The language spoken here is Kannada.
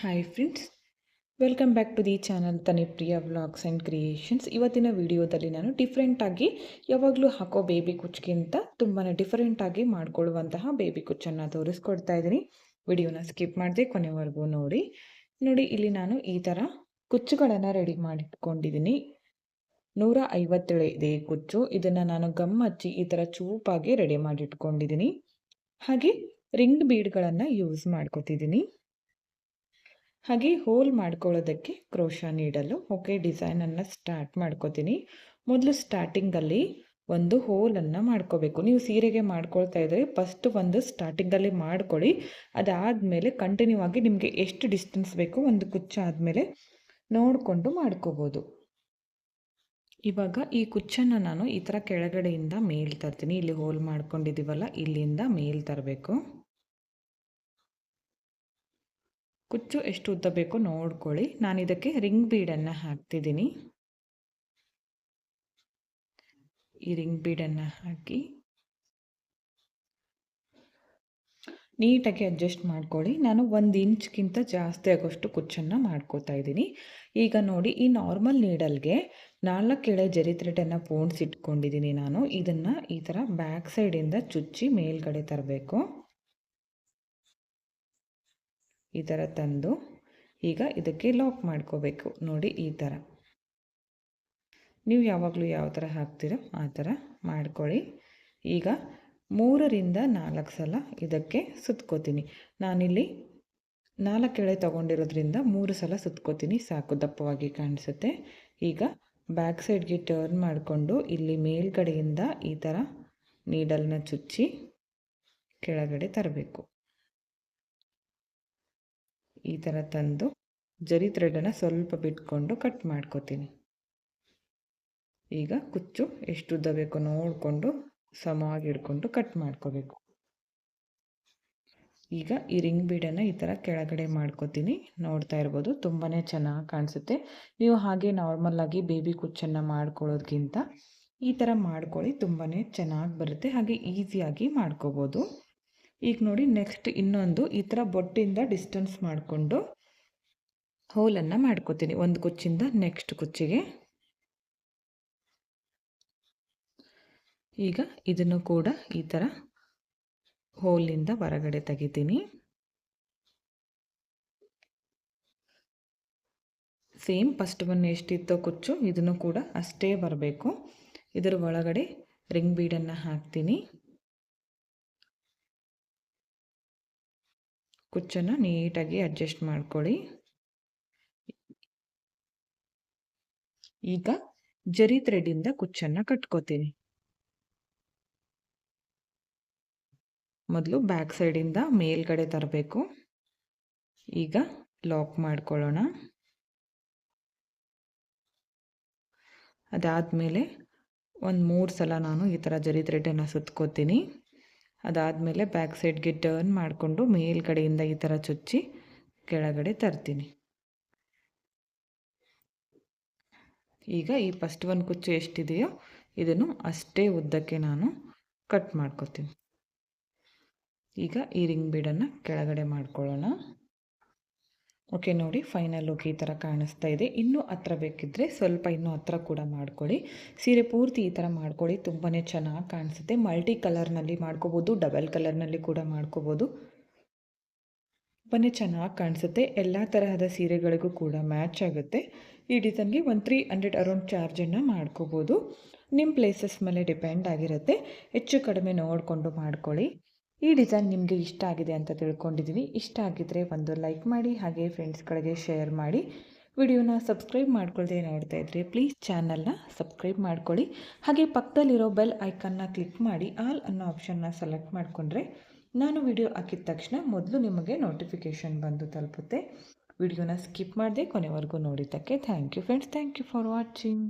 Hi friends welcome back to the channel Tanipriya vlogs and creations ಇವತ್ತಿನ ವಿಡಿಯೋದಲ್ಲಿ ನಾನು ಡಿಫ್ರೆಂಟಾಗಿ ಯಾವಾಗಲೂ ಹಾಕೋ ಬೇಬಿ ಕುಚ್ಗಿಂತ ತುಂಬಾ ಡಿಫ್ರೆಂಟಾಗಿ ಮಾಡಿಕೊಳ್ಳುವಂತಹ ಬೇಬಿ ಕುಚ್ಚನ್ನು ತೋರಿಸ್ಕೊಡ್ತಾ ಇದ್ದೀನಿ. ವಿಡಿಯೋನ ಸ್ಕಿಪ್ ಮಾಡಿದೆ ಕೊನೆವರೆಗೂ ನೋಡಿ. ನೋಡಿ, ಇಲ್ಲಿ ನಾನು ಈ ಥರ ಕುಚ್ಚುಗಳನ್ನು ರೆಡಿ ಮಾಡಿಟ್ಕೊಂಡಿದ್ದೀನಿ. ನೂರ ಐವತ್ತೇಳು ಇದೆ ಕುಚ್ಚು. ಇದನ್ನು ನಾನು ಗಮ್ ಹಚ್ಚಿ ಈ ಥರ ಚೂಪಾಗಿ ರೆಡಿ ಮಾಡಿಟ್ಕೊಂಡಿದ್ದೀನಿ. ಹಾಗೆ ರಿಂಗ್ ಬೀಡ್ಗಳನ್ನು ಯೂಸ್ ಮಾಡ್ಕೊತಿದ್ದೀನಿ. ಹಾಗೆ ಹೋಲ್ ಮಾಡ್ಕೊಳ್ಳೋದಕ್ಕೆ ಕ್ರೋಶ ನೀಡಲು. ಓಕೆ ಡಿಸೈನನ್ನು ಸ್ಟಾರ್ಟ್ ಮಾಡ್ಕೋತೀನಿ. ಮೊದಲು ಸ್ಟಾರ್ಟಿಂಗಲ್ಲಿ ಒಂದು ಹೋಲನ್ನು ಮಾಡ್ಕೋಬೇಕು. ನೀವು ಸೀರೆಗೆ ಮಾಡ್ಕೊಳ್ತಾ ಇದ್ದರೆ ಫಸ್ಟ್ ಒಂದು ಸ್ಟಾರ್ಟಿಂಗಲ್ಲಿ ಮಾಡ್ಕೊಳ್ಳಿ. ಅದಾದಮೇಲೆ ಕಂಟಿನ್ಯೂ ಆಗಿ ನಿಮಗೆ ಎಷ್ಟು ಡಿಸ್ಟೆನ್ಸ್ ಬೇಕು ಒಂದು ಕುಚ್ಚ ಆದಮೇಲೆ ನೋಡಿಕೊಂಡು ಮಾಡ್ಕೋಬೋದು. ಇವಾಗ ಈ ಕುಚ್ಚನ್ನು ನಾನು ಈ ಥರ ಕೆಳಗಡೆಯಿಂದ ಮೇಲ್ ತರ್ತೀನಿ. ಇಲ್ಲಿ ಹೋಲ್ ಮಾಡ್ಕೊಂಡಿದ್ದೀವಲ್ಲ, ಇಲ್ಲಿಂದ ಮೇಲ್ ತರಬೇಕು. ಕುಚ್ಚು ಎಷ್ಟು ಉದ್ದ ಬೇಕೋ ನೋಡ್ಕೊಳ್ಳಿ. ನಾನು ಇದಕ್ಕೆ ರಿಂಗ್ ಬೀಡನ್ನು ಹಾಕ್ತಿದ್ದೀನಿ. ಈ ರಿಂಗ್ ಬೀಡನ್ನು ಹಾಕಿ ನೀಟಾಗಿ ಅಡ್ಜಸ್ಟ್ ಮಾಡ್ಕೊಳ್ಳಿ. ನಾನು ಒಂದು ಇಂಚ್ಗಿಂತ ಜಾಸ್ತಿ ಆಗೋಷ್ಟು ಕುಚ್ಚನ್ನು ಮಾಡ್ಕೋತಾ ಇದ್ದೀನಿ. ಈಗ ನೋಡಿ, ಈ ನಾರ್ಮಲ್ ನೀಡಲ್ಗೆ ನಾಲ್ಕು ಎಳೆ ಜರಿ ಥ್ರೆಡನ್ನು ಪೋಣಿಸಿಟ್ಕೊಂಡಿದ್ದೀನಿ ನಾನು. ಇದನ್ನು ಈ ಥರ ಬ್ಯಾಕ್ ಸೈಡಿಂದ ಚುಚ್ಚಿ ಮೇಲ್ಗಡೆ ತರಬೇಕು. ಈ ಥರ ತಂದು ಈಗ ಇದಕ್ಕೆ ಲಾಕ್ ಮಾಡ್ಕೋಬೇಕು. ನೋಡಿ ಈ ಥರ ನೀವು ಯಾವಾಗಲೂ ಯಾವ ಥರ ಹಾಕ್ತೀರೋ ಆ ಥರ ಮಾಡ್ಕೊಳ್ಳಿ. ಈಗ ಮೂರರಿಂದ ನಾಲ್ಕು ಸಲ ಇದಕ್ಕೆ ಸುತ್ಕೋತೀನಿ. ನಾನಿಲ್ಲಿ ನಾಲ್ಕು ಎಳೆ ತೊಗೊಂಡಿರೋದ್ರಿಂದ ಮೂರು ಸಲ ಸುತ್ಕೋತೀನಿ. ಸಾಕು, ದಪ್ಪವಾಗಿ ಕಾಣಿಸುತ್ತೆ. ಈಗ ಬ್ಯಾಕ್ ಸೈಡ್ಗೆ ಟರ್ನ್ ಮಾಡಿಕೊಂಡು ಇಲ್ಲಿ ಮೇಲ್ಗಡೆಯಿಂದ ಈ ಥರ ನೀಡಲ್ನ ಚುಚ್ಚಿ ಕೆಳಗಡೆ ತರಬೇಕು. ಈ ಥರ ತಂದು ಜರಿ ಥ್ರೆಡನ್ನು ಸ್ವಲ್ಪ ಬಿಟ್ಕೊಂಡು ಕಟ್ ಮಾಡ್ಕೋತೀನಿ. ಈಗ ಕುಚ್ಚು ಎಷ್ಟು ಉದ್ದ ಬೇಕೋ ನೋಡಿಕೊಂಡು ಸಮವಾಗಿ ಹಿಡ್ಕೊಂಡು ಕಟ್ ಮಾಡ್ಕೋಬೇಕು. ಈಗ ಈ ರಿಂಗ್ ಬೀಡನ್ನು ಈ ಥರ ಕೆಳಗಡೆ ಮಾಡ್ಕೋತೀನಿ. ನೋಡ್ತಾ ಇರ್ಬೋದು ತುಂಬಾ ಚೆನ್ನಾಗಿ ಕಾಣಿಸುತ್ತೆ. ನೀವು ಹಾಗೆ ನಾರ್ಮಲ್ಲಾಗಿ ಬೇಬಿ ಕುಚ್ಚನ್ನು ಮಾಡ್ಕೊಳ್ಳೋದ್ಕಿಂತ ಈ ಥರ ಮಾಡ್ಕೊಳ್ಳಿ ತುಂಬಾ ಚೆನ್ನಾಗಿ ಬರುತ್ತೆ. ಹಾಗೆ ಈಸಿಯಾಗಿ ಮಾಡ್ಕೋಬೋದು. ಈಗ ನೋಡಿ ನೆಕ್ಸ್ಟ್ ಇನ್ನೊಂದು ಈ ಥರ ಬೊಟ್ಟಿಂದ ಡಿಸ್ಟೆನ್ಸ್ ಮಾಡಿಕೊಂಡು ಹೋಲನ್ನು ಮಾಡ್ಕೋತೀನಿ. ಒಂದು ಕುಚ್ಚಿಂದ ನೆಕ್ಸ್ಟ್ ಕುಚ್ಚಿಗೆ. ಈಗ ಇದನ್ನು ಕೂಡ ಈ ಥರ ಹೋಲಿಂದ ಹೊರಗಡೆ ತೆಗಿತೀನಿ. ಸೇಮ್ ಫಸ್ಟ್ ಒನ್ ಎಷ್ಟಿತ್ತೋ ಕುಚ್ಚು, ಇದನ್ನು ಕೂಡ ಅಷ್ಟೇ ಬರಬೇಕು. ಇದರ ಒಳಗಡೆ ರಿಂಗ್ ಬೀಡನ್ನು ಹಾಕ್ತೀನಿ. ಕುಚ್ಚನ್ನು ನೀಟಾಗಿ ಅಡ್ಜಸ್ಟ್ ಮಾಡ್ಕೊಳ್ಳಿ. ಈಗ ಜರಿ ಥ್ರೆಡ್ಡಿಂದ ಕುಚ್ಚನ್ನು ಕಟ್ಕೋತೀನಿ. ಮೊದಲು ಬ್ಯಾಕ್ ಸೈಡಿಂದ ಮೇಲ್ಗಡೆ ತರಬೇಕು. ಈಗ ಲಾಕ್ ಮಾಡ್ಕೊಳ್ಳೋಣ. ಅದಾದಮೇಲೆ ಒಂದು ಮೂರು ಸಲ ನಾನು ಈ ಥರ ಜರಿ ಥ್ರೆಡನ್ನು ಸುತ್ಕೋತೀನಿ. ಅದಾದಮೇಲೆ ಬ್ಯಾಕ್ ಸೈಡ್ಗೆ ಟರ್ನ್ ಮಾಡಿಕೊಂಡು ಮೇಲ್ಗಡೆಯಿಂದ ಈ ಥರ ಚುಚ್ಚಿ ಕೆಳಗಡೆ ತರ್ತೀನಿ. ಈಗ ಈ ಫಸ್ಟ್ ಒಂದು ಕುಚ್ಚು ಎಷ್ಟಿದೆಯೋ ಇದನ್ನು ಅಷ್ಟೇ ಉದ್ದಕ್ಕೆ ನಾನು ಕಟ್ ಮಾಡ್ಕೊತೀನಿ. ಈಗ ಈ ರಿಂಗ್ ಬೀಡನ್ನು ಕೆಳಗಡೆ ಮಾಡ್ಕೊಳ್ಳೋಣ. ಓಕೆ, ನೋಡಿ ಫೈನಲ್ ಲುಕ್ ಈ ಥರ ಕಾಣಿಸ್ತಾ ಇದೆ. ಇನ್ನೂ ಹತ್ರ ಬೇಕಿದ್ದರೆ ಸ್ವಲ್ಪ ಇನ್ನೂ ಹತ್ರ ಕೂಡ ಮಾಡ್ಕೊಳ್ಳಿ. ಸೀರೆ ಪೂರ್ತಿ ಈ ಥರ ಮಾಡ್ಕೊಳ್ಳಿ ತುಂಬಾ ಚೆನ್ನಾಗಿ ಕಾಣಿಸುತ್ತೆ. ಮಲ್ಟಿ ಕಲರ್ನಲ್ಲಿ ಮಾಡ್ಕೋಬೋದು ಡಬಲ್ ಕಲರ್ನಲ್ಲಿ ಕೂಡ ಮಾಡ್ಕೋಬೋದು. ತುಂಬಾ ಚೆನ್ನಾಗಿ ಕಾಣಿಸುತ್ತೆ. ಎಲ್ಲ ತರಹದ ಸೀರೆಗಳಿಗೂ ಕೂಡ ಮ್ಯಾಚ್ ಆಗುತ್ತೆ. ಈ ಡಿಸೈನ್ಗೆ ಒಂದು ತ್ರೀ ಹಂಡ್ರೆಡ್ ಅರೌಂಡ್ ಚಾರ್ಜನ್ನು ಮಾಡ್ಕೋಬೋದು. ನಿಮ್ಮ ಪ್ಲೇಸಸ್ ಮೇಲೆ ಡಿಪೆಂಡ್ ಆಗಿರುತ್ತೆ. ಹೆಚ್ಚು ಕಡಿಮೆ ನೋಡಿಕೊಂಡು ಮಾಡ್ಕೊಳ್ಳಿ. ಈ ಡಿಸೈನ್ ನಿಮಗೆ ಇಷ್ಟ ಆಗಿದೆ ಅಂತ ತಿಳ್ಕೊಂಡಿದ್ದೀನಿ ಇಷ್ಟ ಆಗಿದ್ದರೆ ಒಂದು ಲೈಕ್ ಮಾಡಿ, ಹಾಗೆ ಫ್ರೆಂಡ್ಸ್ಗಳಿಗೆ ಶೇರ್ ಮಾಡಿ. ವಿಡಿಯೋನ ಸಬ್ಸ್ಕ್ರೈಬ್ ಮಾಡ್ಕೊಳ್ಳದೆ ನೋಡ್ತಾ ಇದ್ರೆ ಪ್ಲೀಸ್ ಚಾನಲ್ನ ಸಬ್ಸ್ಕ್ರೈಬ್ ಮಾಡ್ಕೊಳ್ಳಿ. ಹಾಗೆ ಪಕ್ಕದಲ್ಲಿರೋ ಬೆಲ್ ಐಕನ್ನ ಕ್ಲಿಕ್ ಮಾಡಿ ಆಲ್ ಅನ್ನೋ ಆಪ್ಷನ್ನ ಸೆಲೆಕ್ಟ್ ಮಾಡಿಕೊಂಡ್ರೆ ನಾನು ವಿಡಿಯೋ ಹಾಕಿದ ತಕ್ಷಣ ಮೊದಲು ನಿಮಗೆ ನೋಟಿಫಿಕೇಷನ್ ಬಂದು ತಲುಪುತ್ತೆ. ವಿಡಿಯೋನ ಸ್ಕಿಪ್ ಮಾಡದೆ ಕೊನೆವರೆಗೂ ನೋಡಿದ್ದಕ್ಕೆ thank you friends thank you for watching